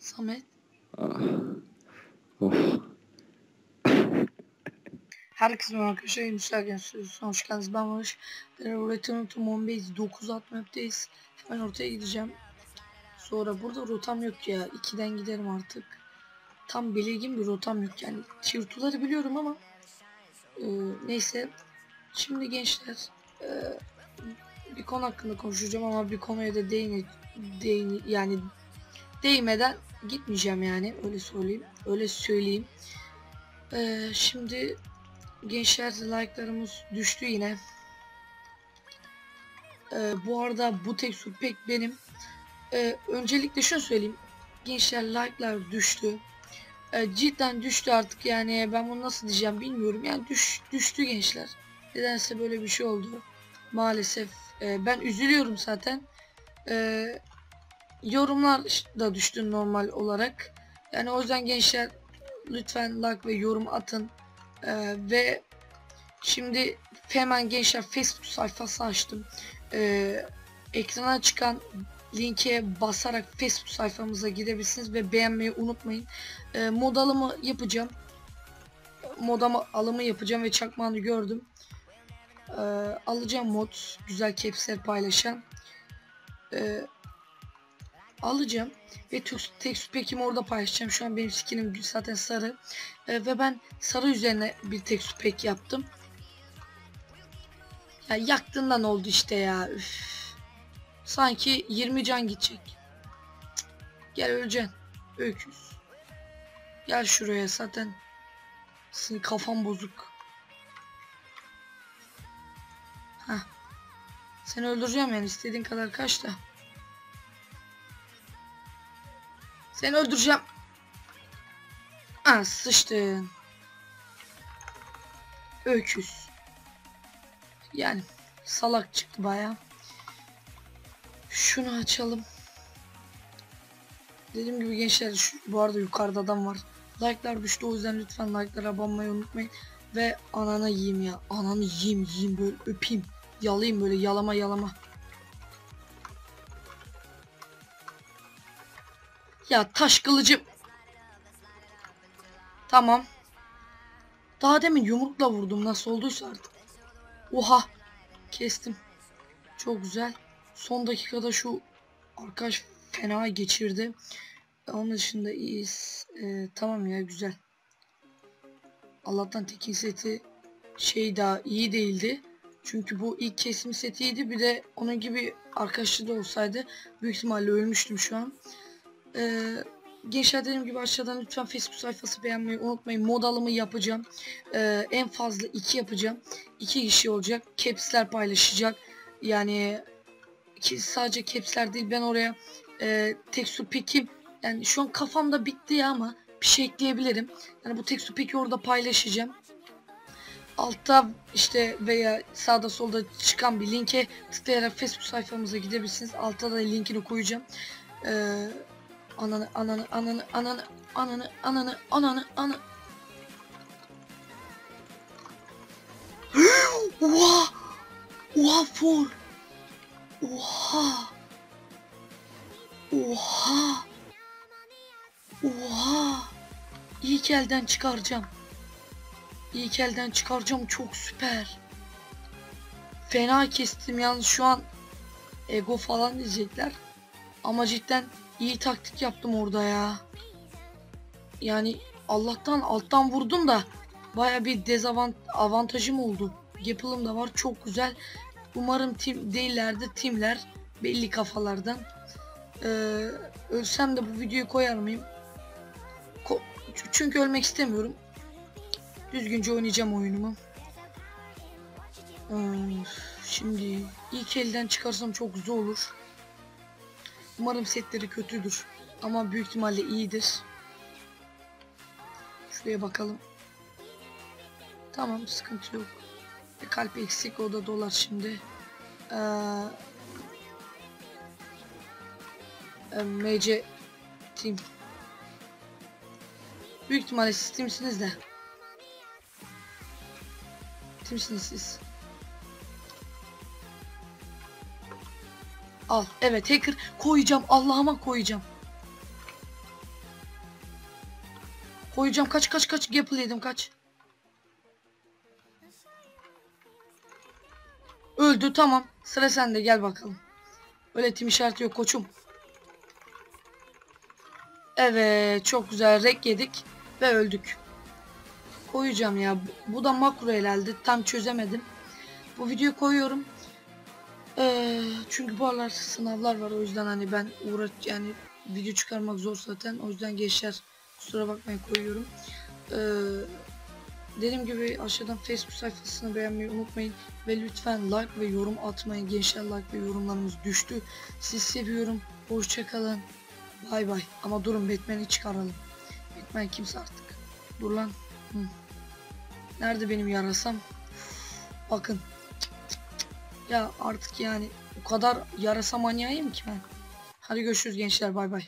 Samet. Ah. Of. Herkese merhaba arkadaşlar. Yunuslar Gençler'e hoş geldiniz. Ben Barış. Rotanın tüm 15'deyiz. 9 at map'teyiz. Hemen ortaya gideceğim. Sonra burada rotam yok ya. 2'den giderim artık. Tam belirgin bir rotam yok yani. Tier biliyorum ama e, neyse. Şimdi gençler e, bir konu hakkında konuşacağım ama bir konuya da değin, değin yani değmeden gitmeyeceğim yani öyle söyleyeyim. Öyle söyleyeyim. Ee, şimdi gençler like'larımız düştü yine. Ee, bu arada bu tekstür pek benim. Ee, öncelikle şunu söyleyeyim. Gençler like'lar düştü. Ee, cidden düştü artık yani ben bunu nasıl diyeceğim bilmiyorum. Yani düş, düştü gençler. Nedense böyle bir şey oldu. Maalesef. Ee, ben üzülüyorum zaten. Ee, yorumlar da düştü normal olarak. Yani o yüzden gençler lütfen like ve yorum atın. Ee, ve şimdi hemen gençler Facebook sayfası açtım. Ee, ekrana çıkan linke basarak Facebook sayfamıza gidebilirsiniz ve beğenmeyi unutmayın. Ee, mod alımı yapacağım. Mod alımı yapacağım ve çakmağını gördüm. Ee, alacağım mod. Güzel capsler paylaşan. Ee, alacağım ve tekst pekimi orada paylaşacağım. Şu an benim skinim zaten sarı e, ve ben sarı üzerine bir tekst pek yaptım. Ya yaktığından oldu işte ya. Üf. Sanki 20 can gidecek. Gel öleceksin. Öküz. Gel şuraya zaten. Senin kafan bozuk. Heh. Seni öldüreceğim yani istediğin kadar kaç da. Seni öldüreceğim. Ah sıçtın. Öküz. Yani salak çıktı baya. Şunu açalım. Dediğim gibi gençler şu, bu arada yukarıda adam var. Like'lar düştü o yüzden lütfen like'lara abanmayı unutmayın. Ve ananı yiyeyim ya. Ananı yiyeyim yiyeyim böyle öpeyim. Yalayayım böyle yalama yalama. Ya taş kılıcım. Tamam. Daha demin yumrukla vurdum nasıl olduysa artık. Oha. Kestim. Çok güzel. Son dakikada şu arkadaş fena geçirdi. Onun dışında iyiyiz. Ee, tamam ya güzel. Allah'tan tekin seti şey daha iyi değildi. Çünkü bu ilk kesim setiydi. Bir de onun gibi arkadaşı da olsaydı büyük ihtimalle ölmüştüm şu an. Ee, gençler dediğim gibi aşağıdan lütfen Facebook sayfası beğenmeyi unutmayın. Mod alımı yapacağım. Ee, en fazla iki yapacağım. iki kişi olacak. Caps'ler paylaşacak. Yani ki sadece caps'ler değil ben oraya e, texture pick'im yani şu an kafamda bitti ya ama bir şey ekleyebilirim. Yani bu texture pick'i orada paylaşacağım. Altta işte veya sağda solda çıkan bir linke tıklayarak Facebook sayfamıza gidebilirsiniz. Altta da linkini koyacağım. Ee, Ananı ananı ananı ananı ananı ananı ananı ananı Oha! Oha for! Oha! Oha! Oha! İlk elden çıkaracağım. İlk elden çıkaracağım çok süper. Fena kestim yalnız şu an ego falan diyecekler. Ama cidden iyi taktik yaptım orada ya. Yani Allah'tan alttan vurdum da baya bir dezavant avantajım oldu. Yapılım da var çok güzel. Umarım tim değillerdi timler belli kafalardan. Ee, ölsem de bu videoyu koyar mıyım? Ko çünkü ölmek istemiyorum. Düzgünce oynayacağım oyunumu. Ee, şimdi ilk elden çıkarsam çok güzel olur. Umarım setleri kötüdür. Ama büyük ihtimalle iyidir. Şuraya bakalım. Tamam sıkıntı yok. Bir kalp eksik o da dolar şimdi. Ee, e, MC Team. Büyük ihtimalle siz teamsiniz de. Teamsiniz siz. Al. Evet hacker koyacağım. Allah'ıma koyacağım. Koyacağım. Kaç kaç kaç. Gapple yedim kaç. Öldü tamam. Sıra sende gel bakalım. Öyle Öğretim işareti yok koçum. Evet çok güzel rek yedik ve öldük. Koyacağım ya. Bu da makro herhalde. Tam çözemedim. Bu videoyu koyuyorum. Ee, çünkü bu aralar sınavlar var. O yüzden hani ben uğraş yani video çıkarmak zor zaten. O yüzden gençler kusura bakmayın koyuyorum. Ee, dediğim gibi aşağıdan Facebook sayfasını beğenmeyi unutmayın. Ve lütfen like ve yorum atmayın. Gençler like ve yorumlarımız düştü. Sizi seviyorum. Hoşçakalın. Bay bay. Ama durun Batman'i çıkaralım. Batman kimse artık. Dur lan. Hı. Nerede benim yarasam? Bakın. Ya artık yani o kadar yarasa manyağıyım ki ben. Hadi görüşürüz gençler bay bay.